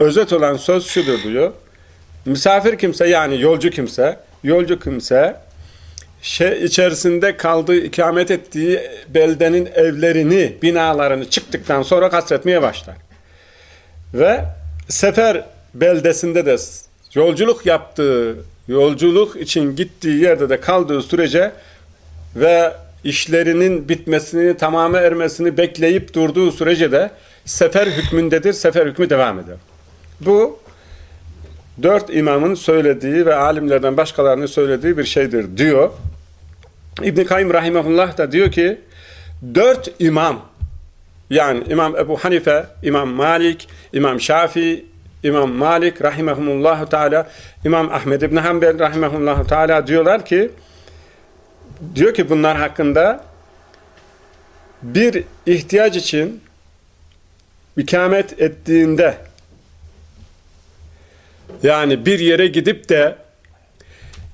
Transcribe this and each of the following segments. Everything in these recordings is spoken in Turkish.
özet olan söz şudur diyor. Misafir kimse yani yolcu kimse, yolcu kimse şey içerisinde kaldığı, ikamet ettiği beldenin evlerini, binalarını çıktıktan sonra kasretmeye başlar. Ve sefer beldesinde de yolculuk yaptığı, yolculuk için gittiği yerde de kaldığı sürece ve işlerinin bitmesini, tamamı ermesini bekleyip durduğu sürece de sefer hükmündedir, sefer hükmü devam eder. Bu dört imamın söylediği ve alimlerden başkalarının söylediği bir şeydir diyor. İbn-i Kayyum Rahimahullah da diyor ki dört imam yani İmam Ebu Hanife, İmam Malik, İmam Şafii, İmam Malik rahimehumullahu teala, İmam Ahmed İbn Hanbel rahimehumullahu teala diyorlar ki diyor ki bunlar hakkında bir ihtiyaç için ikamet ettiğinde yani bir yere gidip de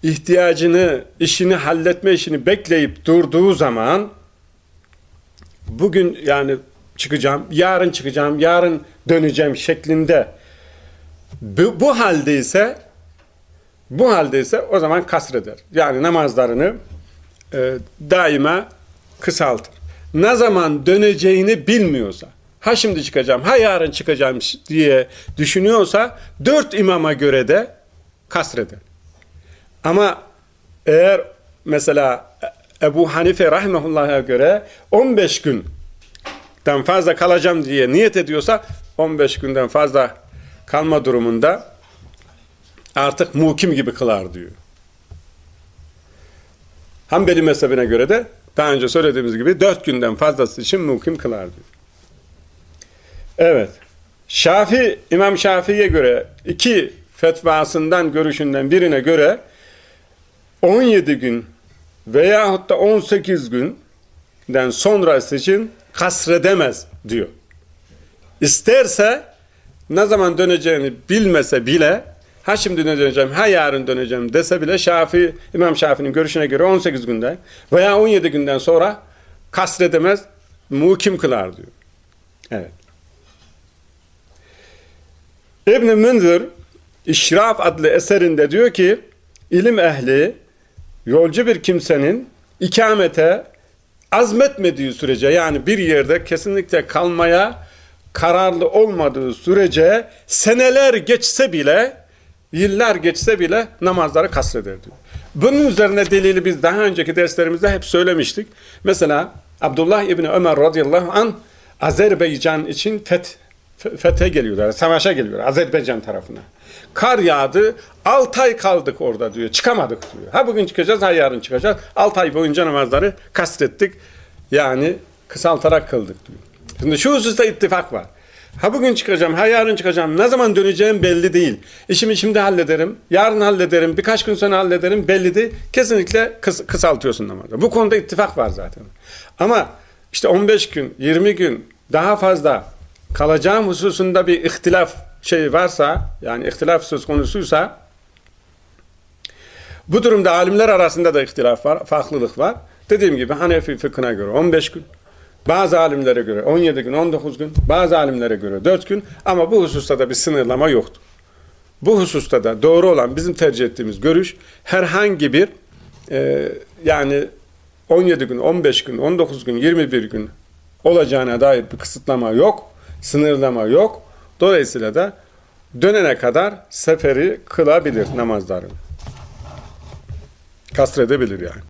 ihtiyacını, işini halletme işini bekleyip durduğu zaman bugün yani çıkacağım, yarın çıkacağım, yarın döneceğim şeklinde bu, bu halde ise bu halde ise o zaman kasreder. Yani namazlarını e, daima kısaltır. Ne zaman döneceğini bilmiyorsa, ha şimdi çıkacağım, ha yarın çıkacağım diye düşünüyorsa dört imama göre de kasreder. Ama eğer mesela Ebu Hanife rahimehullah'a göre 15 günden fazla kalacağım diye niyet ediyorsa 15 günden fazla kalma durumunda artık mukim gibi kılar diyor. Hanbeli mezhebine göre de daha önce söylediğimiz gibi 4 günden fazlası için mukim kılar diyor. Evet. Şafi, İmam Şafii'ye göre iki fetvasından, görüşünden birine göre 17 gün veyahut da 18 günden sonrası için kasredemez diyor. İsterse ne zaman döneceğini bilmese bile ha şimdi döneceğim, ha yarın döneceğim dese bile Şafii, İmam Şafii'nin görüşüne göre 18 günde veya 17 günden sonra kasredemez, mukim kılar diyor. Evet. İbn-i Münzir İşraf adlı eserinde diyor ki ilim ehli yolcu bir kimsenin ikamete azmetmediği sürece yani bir yerde kesinlikle kalmaya kararlı olmadığı sürece seneler geçse bile yıllar geçse bile namazları kasreder diyor. Bunun üzerine delili biz daha önceki derslerimizde hep söylemiştik. Mesela Abdullah İbni Ömer radıyallahu an Azerbaycan için feth, fethe geliyorlar, savaşa geliyorlar Azerbaycan tarafına. Kar yağdı, 6 ay kaldık orada diyor, çıkamadık diyor. Ha bugün çıkacağız, ha yarın çıkacağız. 6 ay boyunca namazları kastettik. Yani kısaltarak kıldık diyor. Şimdi şu hususta ittifak var. Ha bugün çıkacağım, ha yarın çıkacağım. Ne zaman döneceğim belli değil. İşimi şimdi hallederim, yarın hallederim, birkaç gün sonra hallederim belli değil. Kesinlikle kıs kısaltıyorsun namazı. Bu konuda ittifak var zaten. Ama işte 15 gün, 20 gün daha fazla kalacağım hususunda bir ihtilaf şey varsa, yani ihtilaf söz konusuysa bu durumda alimler arasında da ihtilaf var, farklılık var. Dediğim gibi Hanefi fıkhına göre 15 gün, bazı alimlere göre 17 gün, 19 gün, bazı alimlere göre 4 gün ama bu hususta da bir sınırlama yoktu. Bu hususta da doğru olan bizim tercih ettiğimiz görüş herhangi bir e, yani 17 gün, 15 gün, 19 gün, 21 gün olacağına dair bir kısıtlama yok, sınırlama yok. Dolayısıyla da dönene kadar seferi kılabilir namazların. Kasredebilir yani.